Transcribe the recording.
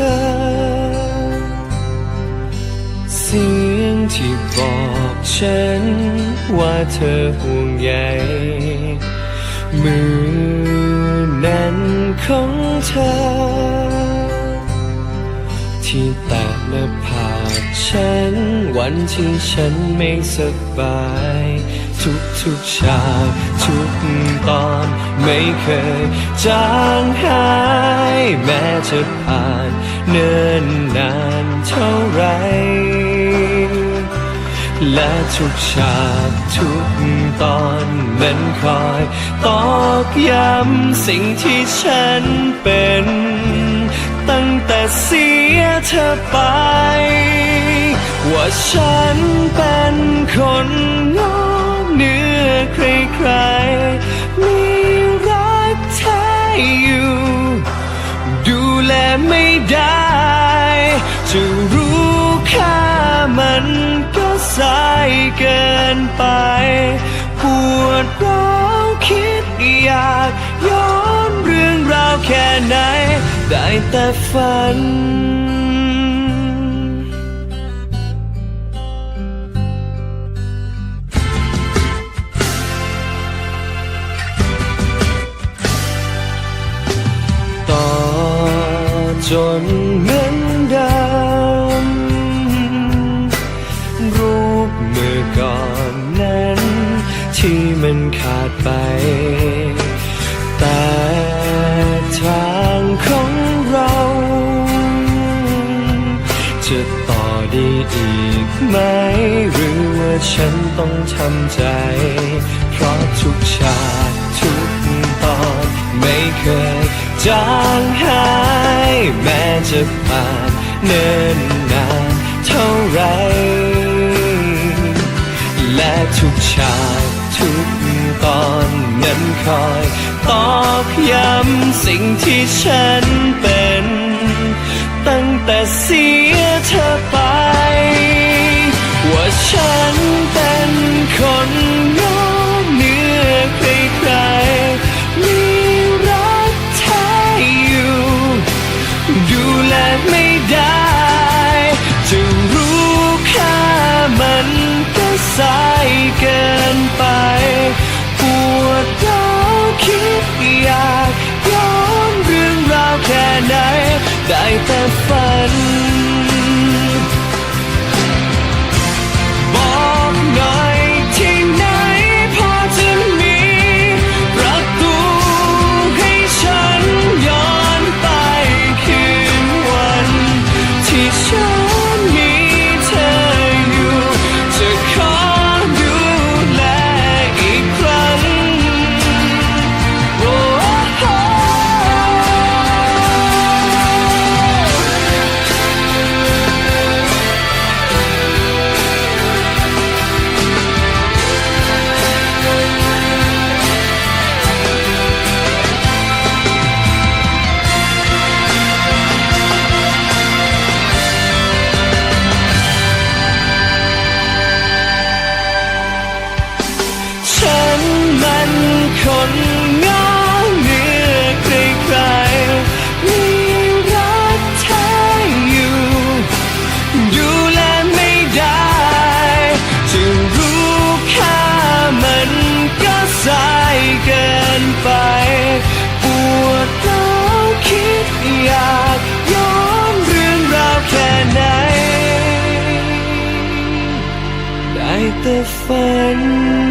เธอเสียงที่บอกฉัน ว่าเธอห่วงใยมือนั้นของเธอ ที่แตะหน้าผากฉัน วันที่ฉันไม่สบาย ทุกทุกฉากทุกตอนไม่เคยจางหาย แม้จะผ่านเนิ่นนานเท่าไร และทุกฉากทุกตอนนั้นคอยตอกย้ำสิ่งที่ฉันเป็น ตั้งแต่เสียเธอไป ว่าฉันเป็นคน เหนือใครๆมีรักแท้อยู่ ดูแลไม่ได้ จะรู้ค่ามันก็สายเกินไป ปวดร้าวคิดอยากย้อนเรื่องราวแค่ไหน ได้แต่ฝัน จนเหมือนเดิมรูปเมื่อก่อนนั้น ที่มันขาดไป แต่ทางของเรา จะต่อได้อีกไหม หรือว่าฉันต้องทำใจ เพราะทุกฉากทุกตอนไม่เคยจางหาย จะผ่านเนิ่นนานเท่าไร และทุกฉากทุกตอนนั้นคอยตอกย้ำสิ่งที่ฉันเป็น ตั้งแต่เสียเธอไป ว่าฉันเป็นคน สายเกินไปปวดร้าวคิดอยากย้อนเรื่องราวแค่ไหน ได้แต่ฝัน คนงอเหนือใครๆมีรักแท้อยู่ ดูแลไม่ได้จะรู้ค่ามันก็สายเกินไป ปวดร้าวคิดอยากย้อนเรื่องราวแค่ไหน ได้แต่ฝัน